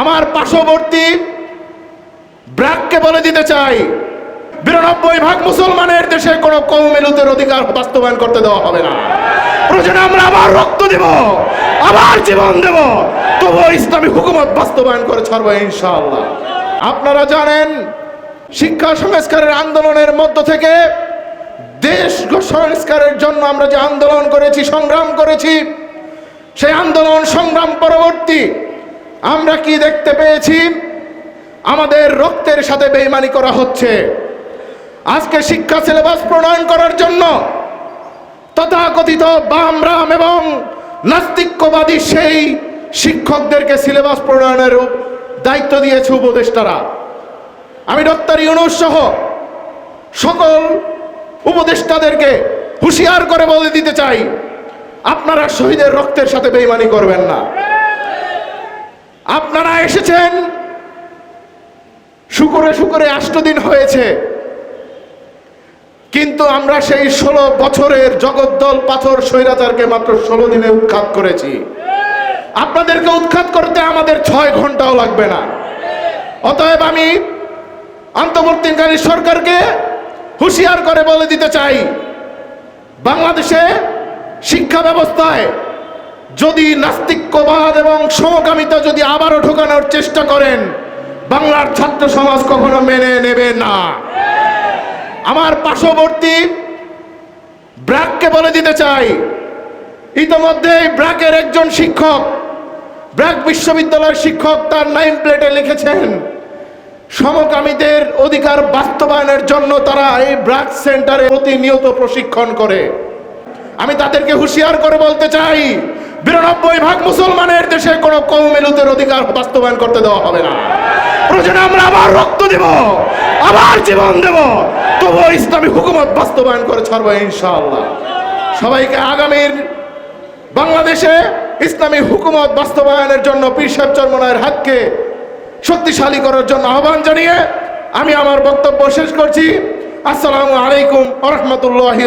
আমার পার্শ্ববর্তী ব্র্যাককে বলে দিতে চাই, বিরানব্বই ভাগ মুসলমানের দেশে কোনো কৌমেলুতের অধিকার বাস্তবায়ন করতে দেওয়া হবে না। প্রয়োজনে আমরা আবার রক্ত দেব, আবার জীবন দেব, তবুও ইসলামী হুকুমত বাস্তবায়ন করে ছাড়বো ইনশাআল্লাহ। আপনারা জানেন, শিক্ষা সংস্কারের আন্দোলনের মধ্য থেকে দেশ সংস্কারের জন্য আমরা যে আন্দোলন করেছি, সংগ্রাম করেছি, সেই আন্দোলন সংগ্রাম পরবর্তী আমরা কি দেখতে পেয়েছি? আমাদের রক্তের সাথে বেইমানি করা হচ্ছে। আজকে শিক্ষা সিলেবাস প্রণয়ন করার জন্য তথাকথিত বাম, রাম এবং নাস্তিক্যবাদী সেই শিক্ষকদেরকে সিলেবাস প্রণয়নের দায়িত্ব দিয়েছে উপদেষ্টারা। আমি ডক্টর ইউনুস সহ সকল উপদেষ্টাদেরকে হুঁশিয়ার করে বলে দিতে চাই, আপনারা শহীদের রক্তের সাথে বেইমানি করবেন না। আপনারা এসেছেন। শুকুরে শুকুরে দিন হয়েছে। কিন্তু আমরা সেই ষোলো বছরের জগদ্দল পাথর স্বৈরাচারকে মাত্র ষোলো দিনে উৎখাত করেছি। আপনাদেরকে উৎখাত করতে আমাদের ছয় ঘন্টাও লাগবে না। অতএব আমি অন্তর্বর্তীকালীন সরকারকে হুঁশিয়ার করে বলে দিতে চাই, বাংলাদেশে শিক্ষা ব্যবস্থায় যদি নাস্তিক্যবাদ এবং সমকামিতা যদি আবারও ঢোকানোর চেষ্টা করেন, বাংলার ছাত্র সমাজ কখনো মেনে নেবে না। আমার পার্শ্ববর্তী ব্র্যাককে বলে দিতে চাই, ইতোমধ্যেই ব্র্যাকের একজন শিক্ষক, ব্র্যাক বিশ্ববিদ্যালয়ের শিক্ষক, তার নাইম প্লেটে লিখেছেন, সমকামীদের অধিকার বাস্তবায়নের জন্য তারা এই ব্র্যাক সেন্টারে প্রতিনিয়ত প্রশিক্ষণ করে। আমি তাদেরকে হুঁশিয়ার করে বলতে চাই বিরানব্বই ভাগ মুসলমানের দেশে কোনো কৌমেলুতের অধিকার বাস্তবায়ন করতে দেওয়া হবে না। প্রয়োজনে আমরা আবার রক্ত দেব, আবার জীবন দেব। তবুও ইসলামী হুকুমত বাস্তবায়ন করে ছাড়বো ইনশাআল্লাহ। সবাইকে আগামীর বাংলাদেশে ইসলামী হুকুমত বাস্তবায়নের জন্য পীর সাহেব চরমনায়ের হাতকে শক্তিশালী করার জন্য আহ্বান জানিয়ে আমি আমার বক্তব্য শেষ করছি। আসসালামু আলাইকুম আ রহমতুল্লাহি